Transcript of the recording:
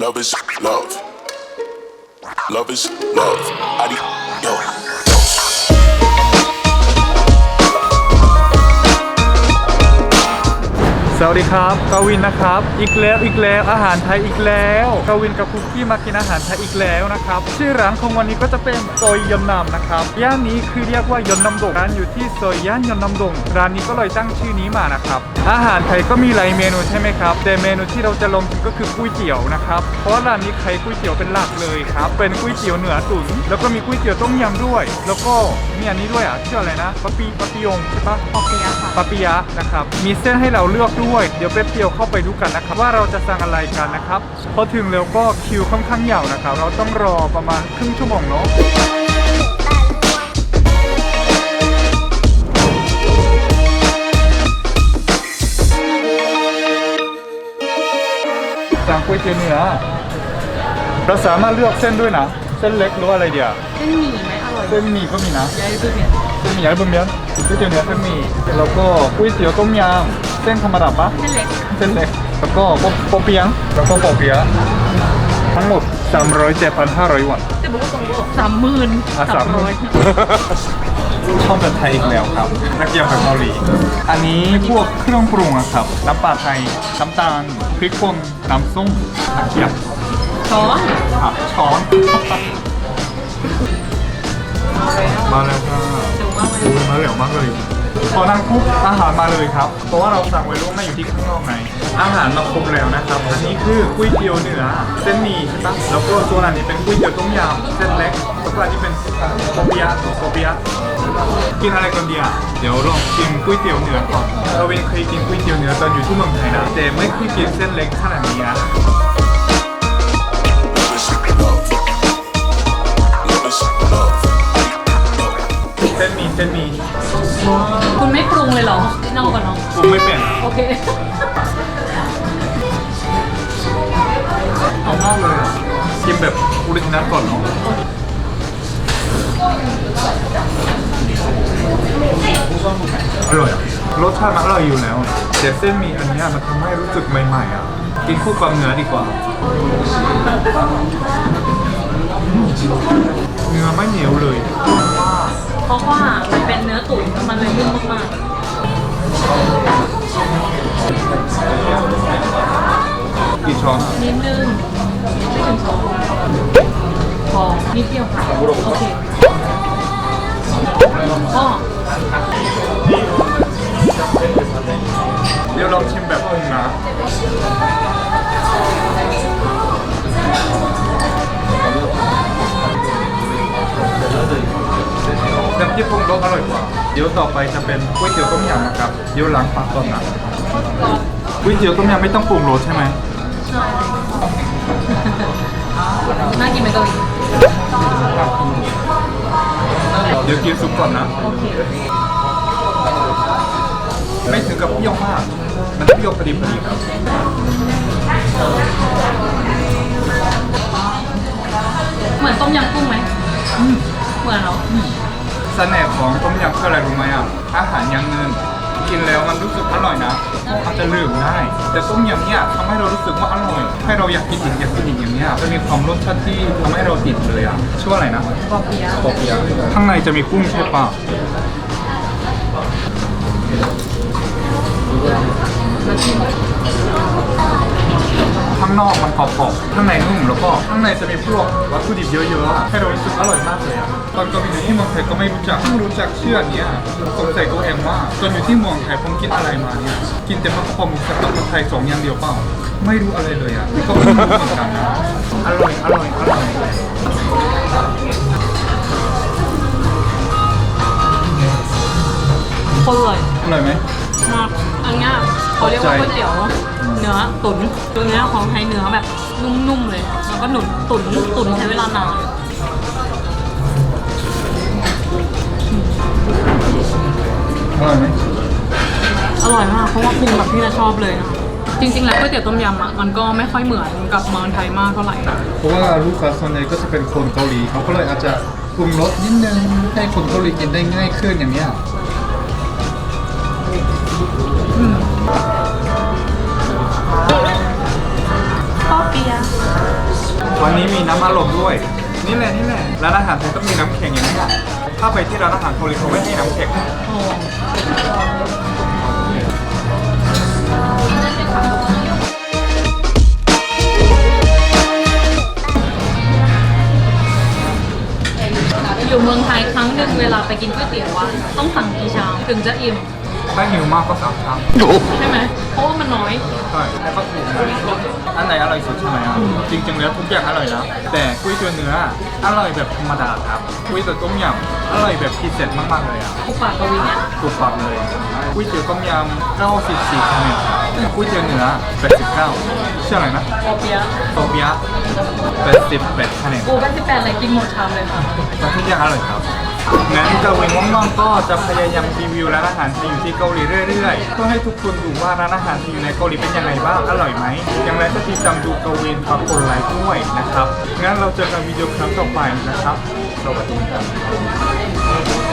Love is love. Love is love. Adios. สวัสดีครับกวินนะครับ อีกแล้วอีกแล้วอาหารไทยอีกแล้วกวินกับคุกกี้มากินอาหารไทยอีกแล้วนะครับชื่อร้านของวันนี้ก็จะเป็นซอยยนนำนะครับย่านนี้คือเรียกว่ายนนำดงร้านอยู่ที่ซอยย่านยนนำดงร้านนี้ก็เลยตั้งชื่อนี้มานะครับอาหารไทยก็มีหลายเมนูใช่ไหมครับแต่เมนูที่เราจะลงถึงก็คือก๋วยเตี๋ยวนะครับเพราะว่าร้านนี้ใช้ก๋วยเตี๋ยวเป็นหลักเลยครับเป็นก๋วยเตี๋ยวเนื้อตุ๋นแล้วก็มีก๋วยเตี๋ยวต้มยำด้วย แล้วก็มีอันนี้ด้วยอะชื่ออะไรนะปะปีปะปียงใช่ปะปอเปียะค่ะปาปิยะนะครับมีเส้นให้เราเลือกด้วยเดี๋ยวแป๊บเดียวเข้าไปดูกันนะครับ ว่าเราจะสั่งอะไรกันนะครับพอถึงแล้วก็คิวค่อนข้างยาวนะครับ เราต้องรอประมาณครึ่งชั่วโมงเนาะสั่งก๋วยเตี๋ยวเนื้อเราสามารถเลือกเส้นด้วยนะ เส้นเล็กหรือว่าอะไรเดียวเส้นหมี่ไหมอร่อยเส้นหมี่ก็มีนะยายคือเนี่ยเส้นหมี่อะไรบนเนี้ยก๋วยเตี๋ยวเนื้อเส้นหมี่แล้วก็ก๋วยเตี๋ยวต้มยำ เส้นธรรมดาปะเส้นเล็กเส้นเล็ก แล้วก็โปโปเปียงแล้วก็โปเปียะทั้งหมด307,500วอนจะบอกว่าตรงบอกสามหมื่นอะสามร้อยชอบแบบไทยอีกแล้วครับนักเกี่ยวกับเกาหลี อันนี้พวกเครื่องปรุงอะครับ น้ำปลาไทย น้ำตาล พริกป่นน้ำส้มตะเกียบช้อนครับช้อน มาแล้วค่ะเดี๋ยวว่าไว้โอ้ยมาเร็วมากเลย พอนั่งปุ๊บอาหารมาเลยครับ เพราะว่าเราสั่งไว้ล่วงหน้าอยู่ที่ข้างนอกไงอาหารมาครบแล้วนะครับ อันนี้คือก๋วยเตี๋ยวเนื้อเส้นหมี่ใช่ปะแล้วก็ส่วนอันนี้เป็นก๋วยเตี๋ยวต้มยำเส้นเล็กแล้วก็อันนี้เป็นโปเปียะโปเปียะกินอะไรกันดีอะเดี๋ยวลองกินก๋วยเตี๋ยวเนื้อก่อนเราเองเคยกินก๋วยเตี๋ยวเนื้อตอนอยู่ที่เมืองไทยนะแต่ไม่เคยกินเส้นเล็กขนาดนี้นะเส้นหมี่เส้นหมี่ คุณไม่ปรุงเลยเหรอเน่ากันเนาะปรุงไม่เป็นโอเคเอามากเลยอะกินแบบออริจินัลก่อนเนาะอร่อยอะรสชาติมันอร่อยอยู่แล้วแต่เส้นหมีอันเนี้ยมันทำให้รู้สึกใหม่ๆอะ กินคู่กับเนื้อดีกว่าเนื้อไม่เหนียวเลยเพ ราะว่ามันเป็นเนื้อตุ๋นมันเลยนุ่มมากกี่ช้อนอะๆนิดนึงไม่ถึงช้อนพอนิดเดียวค่ะโอเคก็เดี๋ยวลองชิมแบบปรุงนะำจิ้มปรุงรสอร่อยกว่า เดี๋ยวต่อไปจะเป็นก๋วยเตี๋ยวต้มยำนะครับ เดี๋ยวล้างปากก่อนนะก๋วยเตี๋ยวต้มยำไม่ต้องปรุงรสใช่ไหมใช่น่ากินไหมเกาหลีเดี๋ยวกินซุปก่อนนะโอเคไม่ถึงกับเปรี้ยวมาก มันเปรี้ยวพอดีพอดีครับเหมือนต้มยำกุ้งไหมเหมือนเหรอเสน่ห์ของต้มยำคืออะไรรู้ไหมอะ อาหารอย่างหนึงกินแล้วมันรู้สึกอร่อยนะอาจจะลืมได้ แต่ต้มยำเนี่ยทำให้เรารู้สึกว่าอร่อย ให้เราอยากกินอีกอยากกินอีกอย่างเนี้ยจะมีความรสชาติที่ทำให้เราติดเลยอะชื่อว่าอะไรนะปอเปียะปอเปียะข้างในจะมีกุ้งใช่ปะ นอกมันกรอบๆข้างในนุ่มแล้วก็ข้างในจะมีพวกวัตถุดิบเยอะๆอะให้เรารู้สึกอร่อยมากเลยอะตอนก็มีอยู่ที่เมืองไทยก็ไม่รู้จักเพิ่งรู้จักเชื่อเนี้ยสงสัยตัวเองว่าตอนอยู่ที่เมืองไทยผมกินอะไรมาเนี่ยกินแต่ผักกระป๋องกับผัดไทยสองอย่างเดียวเปล่า ไม่รู้อะไรเลยอะนี่ก็เพิ่งรู้เหมือนกันนะอร่อยอร่อยอร่อยคนอร่อยอร่อยไหมมากอันเนี้ยเขาเรียกว่าก๋วยเตี๋ยว เนื้อตุ๋นตัวเนี้ยของไทยเนื้อแบบนุ่มๆเลยแล้วก็หนุนตุ๋นตุ๋นใช้เวลานานอร่อยไหมอร่อยมากเพราะว่าปรุงแบบที่เราชอบเลยนะคะจริงๆแล้วก๋วยเตี๋ยวต้มยำอะมันก็ไม่ค่อยเหมือนกับเมืองไทยมากเท่าไหร่เพราะว่าลูกค้าส่วนใหญ่ก็จะเป็นคนเกาหลีเขาก็เลยอาจจะปรุงรสนิดนึงให้คนเกาหลีกินได้ง่ายขึ้นอย่างเนี้ย ข้าวเปียวันนี้มีน้ำอารมณ์ด้วย นี่แหละนี่แหละร้านอาหารไทยต้องมีน้ำแข็งอย่างนี้อะถ้าไปที่ร้านอาหารเกาหลีเขาไม่ให้น้ำแข็งโอ้อยู่เมืองไทยครั้งหนึ่งเวลาไปกินก๋วยเตี๋ยวอะต้องสั่งกี่ชามถึงจะอิ่ม ถ้าหิวมากก็สามครั้งใช่ไหมเพราะว่ามันน้อย ใช่แล้วก็ถูกนะอันไหนอร่อยสุดใช่ไหมอะจริงๆแล้วทุกอย่างอร่อยนะแต่ก๋วยเตี๋ยวเนื้ออร่อยแบบธรรมดาครับก๋วยเตี๋ยวต้มยำอร่อยแบบพิเศษมากๆเลยอะกูปากกวินเนี่ยถูกปากเลยก๋วยเตี๋ยวต้มยำ94คะแนนก๋วยเตี๋ยวเนื้อ89ชื่ออะไรนะโอเปียะโซเบีย88คะแนนกูเป็นสิบแปดเลยกินหมดชามเลยค่ะแต่ทุกอย่างอร่อยครับ งั้นกาวินว่างๆก็จะพยายามรีวิวร้านอาหารที่อยู่ที่เกาหลีเรื่อยๆเพื่อให้ทุกคนดูว่าร้านอาหารที่อยู่ในเกาหลีเป็นยังไงบ้าง อร่อยไหม อย่างไรก็ติดตามดูกาวินฝากกดไลค์ด้วยนะครับ งั้นเราเจอกันวิดีโอครั้งต่อไปนะครับ สวัสดีครับ